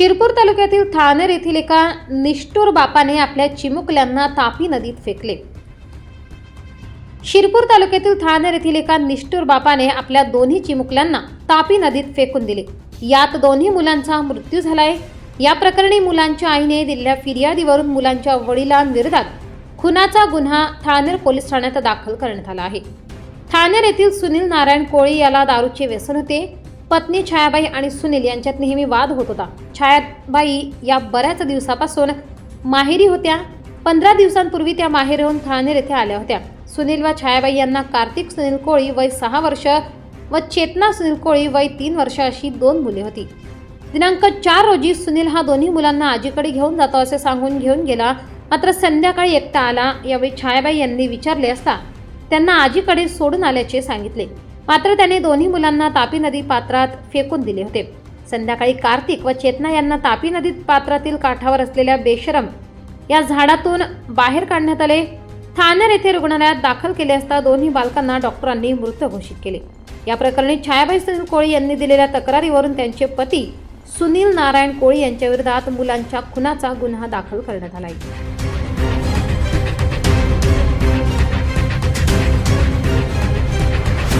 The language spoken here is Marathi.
शिरपूर तालुक्यातील थानेर येथील एका निष्ठुर बापाने आपल्या चिमुकल्यांना तापी नदीत फेकले. शिरपूर तालुक्यातील थानेर येथील एका निष्ठुर बापाने आपल्या दोन्ही चिमुकल्यांना तापी नदीत फेकून दिले. यात दोन्ही मुलांचा मृत्यू झालाय. या प्रकरणी मुलांच्या आईने दिलेल्या फिर्यादीवरून मुलांच्या वडिलांविरोधात खुनाचा गुन्हा थानेर पोलीस ठाण्यात दाखल करण्यात आला आहे. ठाणेर येथील सुनील नारायण कोळी याला दारूचे व्यसन होते. पत्नी छायाबाई आणि सुनील यांच्यात नेहमी वाद होत होता. छायाबाई या बऱ्याच दिवसापासून माहेरी होत्या. पंधरा दिवसांपूर्वी त्या माहेरहून ठाणेर येथे आल्या होत्या. सुनील व छायाबाई यांना कार्तिक सुनील कोळी वय सहा वर्ष व चेतना सुनील कोळी वय तीन वर्ष अशी दोन मुले होती. दिनांक चार रोजी सुनील हा दोन्ही मुलांना आजीकडे घेऊन जातो असे सांगून घेऊन गेला. मात्र संध्याकाळी एकटा आला. यावेळी छायाबाई यांनी विचारले असता त्यांना आजीकडे सोडून आल्याचे सांगितले. मात्र त्याने दोन्ही मुलांना तापी नदी पात्रात फेकून दिले होते. संध्याकाळी कार्तिक व चेतना यांना तापी नदी पात्रातील काठावर असलेल्या बेशरम या झाडातून बाहेर काढण्यात आले. ठाण्यार येथे रुग्णालयात दाखल केले असता दोन्ही बालकांना डॉक्टरांनी मृत घोषित केले. या प्रकरणी छायाबाई सुनील कोळी यांनी दिलेल्या तक्रारीवरून त्यांचे पती सुनील नारायण कोळी यांच्याविरोधात मुलांच्या खुनाचा गुन्हा दाखल करण्यात आला आहे